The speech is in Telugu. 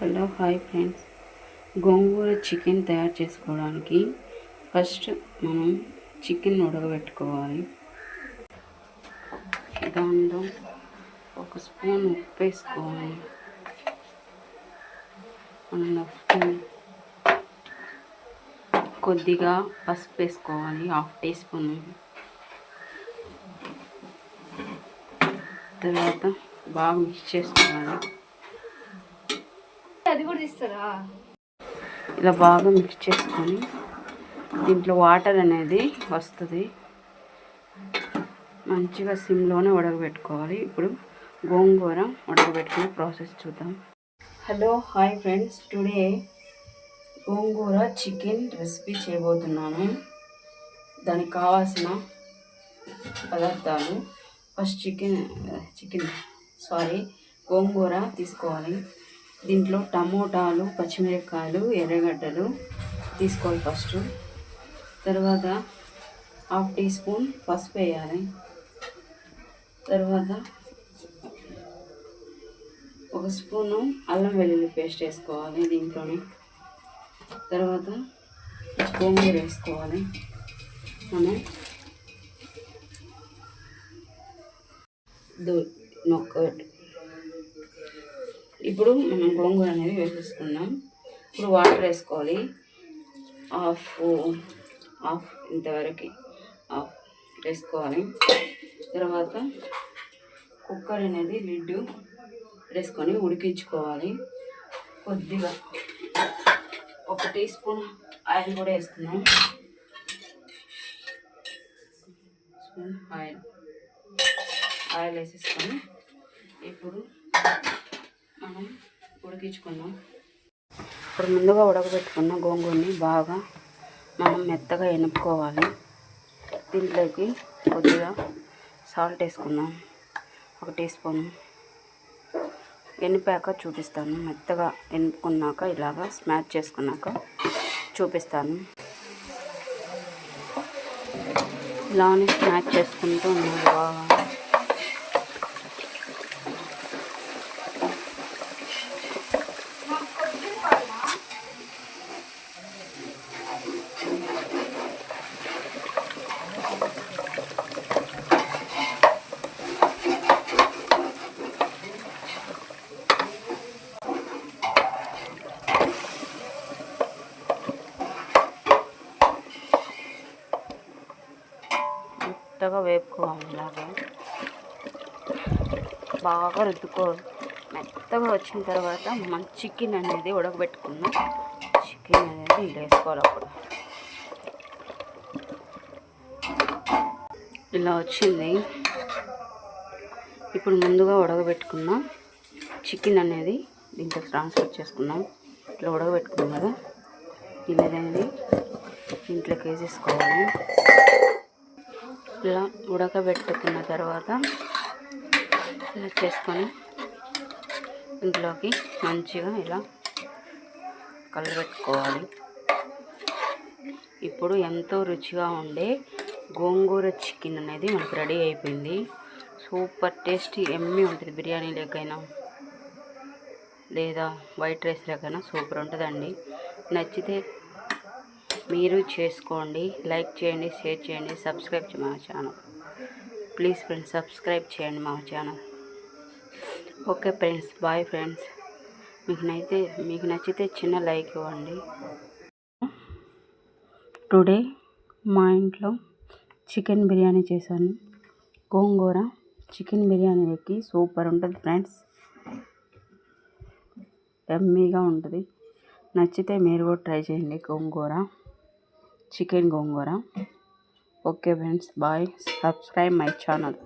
Hello hi friends. Gongura chicken తయారు చేసుకోవడానికి ఫస్ట్ మనం చికెన్ ఉడకబెట్టుకోవాలి. దానిలో ఒక స్పూన్ ఉప్పు వేసుకోవాలి. మనం స్పూన్ కొద్దిగా పసుపు వేసుకోవాలి హాఫ్ టీ స్పూన్. తర్వాత బాగా మిక్స్ చేసుకోవాలి. అది కూడా తీస్తారా? ఇలా బాగా మిక్స్ చేసుకొని దీంట్లో వాటర్ అనేది వస్తుంది. మంచిగా సిమ్లోనే ఉడకబెట్టుకోవాలి. ఇప్పుడు గోంగూర ఉడకబెట్టుకునే ప్రాసెస్ చూద్దాం. Hello hi friends today gongura chicken recipe చేయబోతున్నాను. దానికి కావాల్సిన పదార్థాలు. First chicken chicken sorry gongura తీసుకోవాలి. దీంట్లో టమోటాలు పచ్చిమిరపకాయలు ఎర్రగడ్డలు తీసుకోవాలి ఫస్ట్. తర్వాత హాఫ్ టీ స్పూన్ పసుపు వేయాలి. తర్వాత ఒక స్పూను అల్లం వెల్లుల్లి పేస్ట్ వేసుకోవాలి దీంట్లోనే. తర్వాత గోంగూర వేసుకోవాలి. మనం దొక్క నొక్కటి ఇప్పుడు మనం గోంగూర అనేది వేసేసుకున్నాం ఇప్పుడు వాటర్ వేసుకోవాలి. హాఫ్ హాఫ్ ఇంతవరకు హాఫ్ వేసుకోవాలి. తర్వాత కుక్కర్ అనేది లిడ్ వేసుకొని ఉడికించుకోవాలి. కొద్దిగా ఒక టీ స్పూన్ ఆయిల్ కూడా వేసుకున్నాం స్పూన్ ఆయిల్. ఆయిల్ వేసేసుకొని ఇప్పుడు మనం ఉడికించుకుందాం. ఇప్పుడు ముందుగా ఉడకబెట్టుకున్న గోంగూరని బాగా మనం మెత్తగా ఎనుపుకోవాలి దీంట్లోకి కొద్దిగా సాల్ట్ వేసుకుందాం. ఒక టీ స్పూన్. ఎనిపాక చూపిస్తాను. మెత్తగా ఎనుపుకున్నాక ఇలాగా స్మాచ్ చేసుకున్నాక చూపిస్తాను. ఇలానే స్మాచ్ చేసుకుంటూ ఉన్నాను బాగా. మెత్తగా వేపుకోవాలి ఇలాగా. బాగా రుద్దుకోవాలి. మెత్తగా వచ్చిన తర్వాత మనం చికెన్ అనేది ఉడకబెట్టుకున్నాం చికెన్ అనేది వేసుకోవాలి అప్పుడు. ఇలా వచ్చింది. ఇప్పుడు ముందుగా ఉడకబెట్టుకున్నాం చికెన్ అనేది దీంట్లో ట్రాన్స్ఫర్ చేసుకున్నాం ఇట్లా ఉడకబెట్టుకున్నాం కదా. ఇలా అనేది దీంట్లోకి వేసేసుకోవాలి. ఇలా ఉడకబెట్టుకున్న తర్వాత ఇలా చేసుకొని ఇంట్లోకి మంచిగా ఇలా కలబెట్టుకోవాలి. ఇప్పుడు ఎంతో రుచిగా ఉండే గోంగూర చికెన్ అనేది మనకు రెడీ అయిపోయింది. సూపర్ టేస్టీ ఎమ్మి ఉంటుంది బిర్యానీ లెక్కైనా. లేదా వైట్ రైస్ లెక్కైనా సూపర్ ఉంటుందండి. నచ్చితే మీరు చేసుకోండి లైక్ చేయండి షేర్ చేయండి సబ్స్క్రైబ్ చేయండి మా ఛానల్. ప్లీజ్ ఫ్రెండ్స్ సబ్స్క్రైబ్ చేయండి మా channel. Okay friends bye friends. మీకు నచ్చితే మీకు నచ్చితే చిన్న లైక్ ఇవ్వండి. టుడే మా ఇంట్లో చికెన్ బిర్యానీ చేశాను. గోంగూర చికెన్ బిర్యానీ ఎక్కి సూపర్ ఉంటుంది ఫ్రెండ్స్. ఎమ్మీగా ఉంటుంది. నచ్చితే మీరు కూడా ట్రై చేయండి gongura. Chicken gongura okay friends bye subscribe my channel